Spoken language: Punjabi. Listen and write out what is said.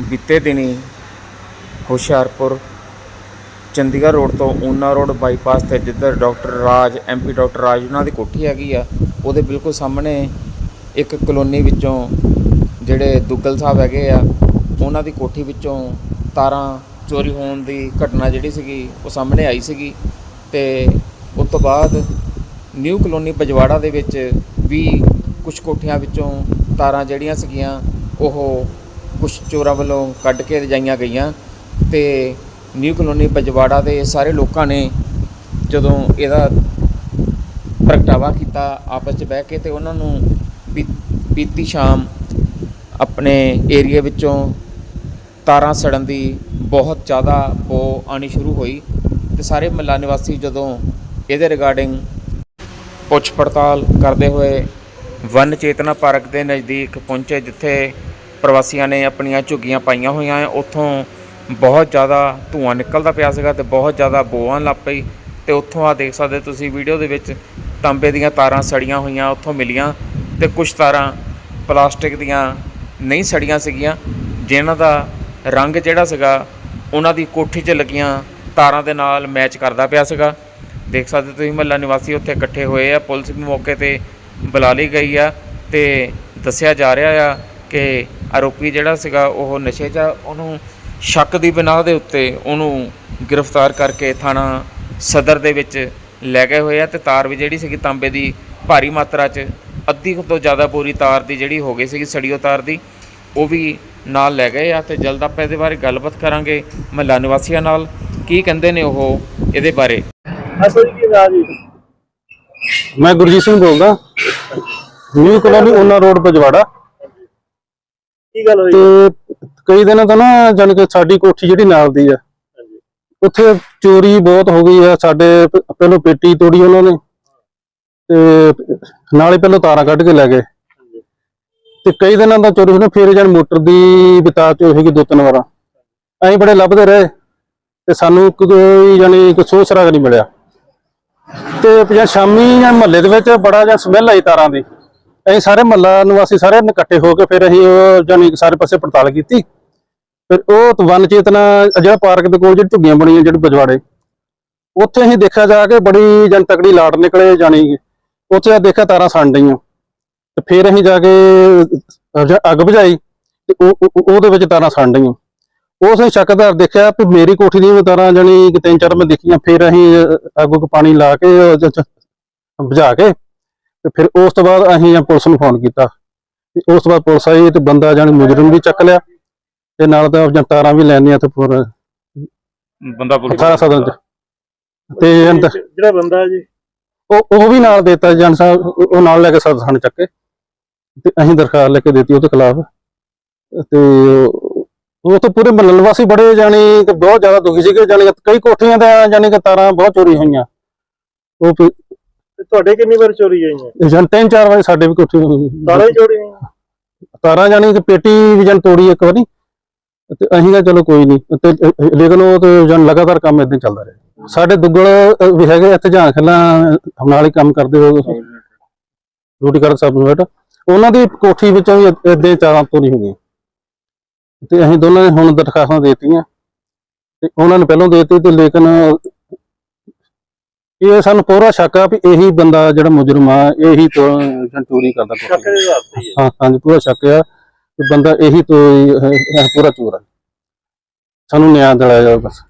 ਬੀਤੇ ਦਿਨੀ ਹੁਸ਼ਿਆਰਪੁਰ, ਚੰਡੀਗੜ੍ਹ ਰੋਡ ਤੋਂ ਊਨਾ ਰੋਡ ਬਾਈਪਾਸ ਤੇ ਜਿੱਧਰ doctor Raj MP doctor Raj ਉਹਨਾਂ ਦੀ ਕੋਠੀ ਹੈਗੀ ਆ, ਉਹਦੇ ਬਿਲਕੁਲ ਸਾਹਮਣੇ ਇੱਕ ਕਲੋਨੀ ਵਿੱਚੋਂ ਜਿਹੜੇ ਦੁੱਗਲ ਸਾਹਿਬ ਹੈਗੇ ਆ, ਉਹਨਾਂ ਦੀ ਕੋਠੀ ਵਿੱਚੋਂ ਤਾਰਾਂ ਚੋਰੀ ਹੋਣ ਦੀ ਘਟਨਾ ਜਿਹੜੀ ਸੀਗੀ, ਉਹ ਸਾਹਮਣੇ ਆਈ ਸੀਗੀ ਤੇ ਉਸ ਤੋਂ ਬਾਅਦ ਨਿਊ ਕਲੋਨੀ ਪਜਵਾੜਾ ਦੇ ਵਿੱਚ ਵੀ ਕੁਝ ਕੋਠੀਆਂ ਵਿੱਚੋਂ ਤਾਰਾਂ ਜਿਹੜੀਆਂ ਸੀਗੀਆਂ, ਉਹ ਕੁਝ ਚੋਰਾਂ ਵੱਲੋਂ ਕੱਢ ਕੇ ਰਜਾਈਆਂ ਗਈਆਂ ਤੇ ਨਿਊ ਕਲੋਨੀ ਪਜਵਾੜਾ ਦੇ ਸਾਰੇ ਲੋਕਾਂ ਨੇ ਜਦੋਂ ਇਹਦਾ ਪ੍ਰਗਟਾਵਾ ਕੀਤਾ, ਆਪਸ 'ਚ ਬਹਿ ਕੇ ਤੇ ਉਹਨਾਂ ਨੂੰ ਬੀ- ਬੀਤੀ ਸ਼ਾਮ ਆਪਣੇ ਏਰੀਆ ਵਿੱਚੋਂ ਤਾਰਾਂ ਸੜਨ ਦੀ ਬਹੁਤ ਜ਼ਿਆਦਾ ਬੋ ਆਣੀ ਸ਼ੁਰੂ ਹੋਈ ਤੇ ਸਾਰੇ ਮਹੱਲਾ ਨਿਵਾਸੀ ਜਦੋਂ ਇਹਦੇ ਰਿਗਾਰਡਿੰਗ ਪੁੱਛ ਪੜਤਾਲ ਕਰਦੇ ਹੋਏ ਵਨ ਚੇਤਨਾ ਪਾਰਕ ਦੇ ਨਜ਼ਦੀਕ ਪਹੁੰਚੇ, ਜਿੱਥੇ ਪ੍ਰਵਾਸੀਆਂ ਨੇ ਆਪਣੀਆਂ ਝੁੱਗੀਆਂ ਪਾਈਆਂ ਹੋਈਆਂ ਹੈ ਉੱਥੋਂ ਬਹੁਤ ਜ਼ਿਆਦਾ ਧੂੰਆਂ ਨਿਕਲਦਾ ਪਿਆ ਸੀਗਾ ਤੇ ਬਹੁਤ ਜ਼ਿਆਦਾ ਬੋ ਆਉਣ ਲੱਗ ਪਈ। ਤੇ ਉੱਥੋਂ ਆ ਦੇਖ ਸਕਦੇ ਤੁਸੀਂ ਵੀਡੀਓ ਦੇ ਵਿੱਚ ਤਾਂਬੇ ਦੀਆਂ ਤਾਰਾਂ ਸੜੀਆਂ ਹੋਈਆਂ, ਉੱਥੋਂ ਮਿਲੀਆਂ ਤੇ ਕੁਝ ਤਾਰਾਂ ਪਲਾਸਟਿਕ ਦੀਆਂ ਨਹੀਂ ਸੜੀਆਂ ਸੀਗੀਆਂ। ਜਿਨ੍ਹਾਂ ਦਾ ਰੰਗ ਜਿਹੜਾ ਸੀਗਾ, ਉਹਨਾਂ ਦੀ ਕੋਠੀ 'ਚ ਲੱਗੀਆਂ ਤਾਰਾਂ ਦੇ ਨਾਲ ਮੈਚ ਕਰਦਾ ਪਿਆ ਸੀਗਾ। ਦੇਖ ਸਕਦੇ ਤੁਸੀਂ ਮਹੱਲਾ ਨਿਵਾਸੀ ਉੱਥੇ ਇਕੱਠੇ ਹੋਏ ਆ। ਪੁਲਿਸ ਵੀ ਮੌਕੇ ਤੇ ਬੁਲਾ ਲਈ ਗਈ ਆ ਤੇ ਦੱਸਿਆ ਜਾ ਰਿਹਾ ਆ ਕਿ ਆਰੋਪੀ ਜਿਹੜਾ ਸੀਗਾ ਉਹ ਨਸ਼ੇ 'ਚ ਆ। ਉਹਨੂੰ ਸ਼ੱਕ ਦੀ ਬਿਨਾਹ ਦੇ ਉੱਤੇ ਉਹਨੂੰ ਗ੍ਰਿਫਤਾਰ ਕਰਕੇ ਥਾਣਾ ਸਦਰ ਦੇ ਵਿੱਚ ਲੈ ਗਏ ਹੋਏ ਆ ਤੇ ਤਾਰ ਵੀ ਜਿਹੜੀ ਸੀਗੀ ਤਾਂਬੇ ਦੀ ਭਾਰੀ ਮਾਤਰਾ 'ਚ ਅੱਧੀ ਤੋਂ ਜ਼ਿਆਦਾ ਪੂਰੀ ਤਾਰ ਦੀ ਜਿਹੜੀ ਹੋ ਗਈ ਸੀਗੀ ਸੜੀਓ ਤਾਰ ਦੀ ਉਹ ਵੀ ਨਾਲ ਲੈ ਗਏ ਆ ਤੇ ਜਲਦ ਆਪਾਂ ਇਹਦੇ ਬਾਰੇ ਗੱਲਬਾਤ ਕਰਾਂਗੇ ਮਹੱਲਾ ਨਿਵਾਸੀਆਂ ਨਾਲ। ਕੀ ਕਹਿੰਦੇ ਨੇ ਉਹ ਇਹਦੇ ਬਾਰੇ? ਮੈਂ ਗੁਰਜੀਤ ਸਿੰਘ ਬੋਲਦਾ। ਨਿਊ ਕਲੋਨੀ ਉਹਨਾਂ ਰੋਡ ਪਜਵਾੜਾ ਕੀ ਗੱਲ ਹੋਈ? ਤੇ ਕਈ ਦਿਨਾਂ ਤੋਂ ਨਾ ਜਾਣੀ ਕਿ ਸਾਡੀ ਕੋਠੀ ਜਿਹੜੀ ਨਾਲ ਦੀ ਆ। ਉੱਥੇ ਚੋਰੀ ਬਹੁਤ ਹੋ ਗਈ ਆ ਸਾਡੇ ਪਹਿਲੋਂ ਪੇਟੀ ਤੋੜੀ ਉਹਨਾਂ ਨੇ। ਤੇ ਨਾਲੇ ਪਹਿਲੋਂ ਤਾਰਾਂ ਕੱਢ ਕੇ ਲੈ ਗਏ। ਤੇ ਕਈ ਦਿਨਾਂ ਦਾ ਚੋਰੀ ਹੋਣਾ ਫਿਰ ਜਾਨ ਮੋਟਰ ਦੀ ਬਿਤਾ ਚੋਰੀ ਹੋਈ ਦੋ ਤਿੰਨ ਵਾਰਾਂ। ਅਸੀਂ ਬੜੇ ਲੱਭਦੇ ਰਹੇ। ਤੇ ਸਾਨੂੰ ਕੋਈ ਜਾਨੀ ਕੋਈ ਸੋਚ ਰਾਗ ਨਹੀਂ ਮਿਲਿਆ। ਤੇ ਜਾਂ ਸ਼ਾਮੀ ਜਾਂ ਮਹੱਲੇ ਦੇ ਵਿੱਚ ਬੜਾ ਜਾਂ ਸਮੈਲ ਆਈ ਤਾਰਾਂ ਦੀ। ਅਸੀਂ ਸਾਰੇ ਮਹੱਲਾ ਨਿਵਾਸੀ ਸਾਰੇ ਇਕੱਠੇ ਹੋ ਕੇ ਫਿਰ ਅਸੀਂ ਉਹ ਜਾਨੀ ਸਾਰੇ ਪਾਸੇ ਪੜਤਾਲ ਕੀਤੀ। ਫਿਰ ਉਹ ਤੋਂ ਵਨ ਚੇਤਨਾ ਜਿਹੜਾ ਪਾਰਕ ਦੇ ਕੋਲ ਜਿਹੜੀ ਝੁੱਗੀਆਂ ਬਣੀਆਂ ਜਿਹੜੇ ਬਜਵਾੜੇ ਉੱਥੇ ਅਸੀਂ ਦੇਖਿਆ ਜਾ ਕੇ ਬੜੀ ਜਨ ਤਕੜੀ ਲਾਟ ਨਿਕਲੇ ਜਾਣੀ ਉੱਥੇ ਦੇਖਿਆ ਤਾਰਾਂ ਸਣ ਡਈਆਂ। ਤੇ ਫਿਰ ਅਸੀਂ ਜਾ ਕੇ ਅੱਗ ਬੁਝਾਈ ਤੇ ਉਹਦੇ ਵਿੱਚ ਤਾਰਾਂ ਸਣ ਡਈਆਂ। ਉਸ ਅਸੀਂ ਸ਼ੱਕਦਾਰ ਦੇਖਿਆ ਵੀ ਮੇਰੀ ਕੋਠੀ ਦੀਆਂ ਤਾਰਾਂ ਜਾਣੀ ਤਿੰਨ ਚਾਰ ਮੈਂ ਦੇਖੀਆਂ ਫਿਰ ਅਸੀਂ ਅਹ, ਅੱਗ ਉੱਗ ਪਾਣੀ ਲਾ ਕੇ ਉਹ ਬੁਝਾ ਕੇ ਤੇ ਫਿਰ ਉਸ ਤੋਂ ਬਾਅਦ ਅਸੀਂ ਜਾਂ ਪੁਲਿਸ ਨੂੰ ਫੋਨ ਕੀਤਾ। ਤੇ ਉਸ ਤੋਂ ਬਾਅਦ ਪੁਲਿਸ ਆਈ ਤੇ ਬੰਦਾ ਜਾਣੀ ਮੁਜਰਮ ਵੀ ਚੱਕ ਲਿਆ ਤੇ ਨਾਲ ਤਾਂ ਜਾਂ ਤਾਰਾਂ ਵੀ ਲੈਣੀਆਂ ਤੇ ਫਿਰ ਬੰਦਾ ਅਠਾਰਾਂ ਸਦਨ ਚ। ਤੇ ਜਿਹੜਾ ਬੰਦਾ ਜੀ? ਉਹ ਉਹ ਵੀ ਨਾਲ ਦੇਤਾ ਜਨ ਸਾਹਿਬ ਉਹ ਨਾਲ ਲੈ ਕੇ ਸਦ ਸਾਨੂੰ ਚੱਕੇ। ਤੇ ਅਸੀਂ ਦਰਖਾਸਤ ਲੈ ਕੇ ਦਿੱਤੀ ਉਹਦੇ ਖਿਲਾਫ। ਤੇ ਉਹ ਤਾਂ ਪੂਰੇ ਮਹੱਲੇ ਵਾਸੀ ਬੜੇ ਜਾਣੀ ਕਿ ਬਹੁਤ ਜ਼ਿਆਦਾ ਦੁਖੀ ਸੀਗੇ ਜਾਣੀ ਕਿ ਕਈ ਕੋਠੀਆਂ ਦਾ ਜਾਣੀ ਕਿ ਤਾਰਾਂ ਬਹੁਤ ਚੋਰੀ ਹੋਈਆਂ। ਉਹ ਤੁਹਾਡੇ ਕਿੰਨੀ ਵਾਰ ਚੋਰੀ ਹੋਈਆਂ ਜਨ ਤਿੰਨ ਚਾਰ ਵਾਰੀ ਸਾਡੇ ਵੀ ਕੋਠੀ ਤਾਰਾਂ ਹੀ ਚੋਰੀ ਹੋਈਆਂ ਤਾਰਾਂ ਜਾਣੀ ਕਿ ਪੇਟੀ ਵੀ ਜਨ ਤੋੜੀ ਇੱਕ ਵਾਰੀ। ਤੇ ਅਸੀਂ ਕਿਹਾ ਚਲੋ ਕੋਈ ਨਹੀਂ। ਤੇ ਲੇਕਿਨ ਉਹ ਤੇ ਜਨ ਲਗਾਤਾਰ ਕੰਮ ਇਦਾਂ ਚੱਲਦਾ ਰਿਹਾ। ਸਾਡੇ ਦੁੱਗਲ ਵੀ ਹੈਗੇ ਇੱਥੇ ਜਾਂ ਖੱਲਾ ਨਾਲ ਹੀ ਕੰਮ ਕਰਦੇ ਹੋ ਡਿਊਟੀ ਕਰਦੇ ਸਬ ਨੂੰ ਉਹਨਾਂ ਦੀ ਕੋਠੀ ਵਿੱਚੋਂ ਵੀ ਇਦਾਂ ਚਾਰਾਂ ਤੋਰੀ ਹੋ ਗਈ ਤੇ ਅਸੀਂ ਦੋਨਾਂ ਨੇ ਹੁਣ ਦਰਖਾਸਤਾਂ ਦਿੱਤੀਆਂ। ਤੇ ਉਹਨਾਂ ਨੇ ਪਹਿਲਾਂ ਦਿੱਤੀ ਤੇ ਲੇਕਿਨ ਇਹ ਸਾਨੂੰ ਪੂਰਾ ਸ਼ੱਕ ਆ ਵੀ ਇਹੀ ਬੰਦਾ ਜਿਹੜਾ ਮੁਜਰਮ ਆ ਇਹੀ ਤੋਂ ਚੋਰੀ ਕਰਦਾ ਸ਼ੱਕ ਦੇ ਆਧਾਰ ਤੇ ਹੀ ਹੈ। ਹਾਂ ਹਾਂਜੀ ਪੂਰਾ ਸ਼ੱਕ ਆ ਕਿ ਬੰਦਾ ਇਹੀ ਤੋਂ ਹੀ, ਅਹ, ਅਹ, ਪੂਰਾ ਚੋਰ ਹੈ ਸਾਨੂੰ ਨਿਆਂ ਦਿਲਾਇਆ ਜਾਵੇ ਬਸ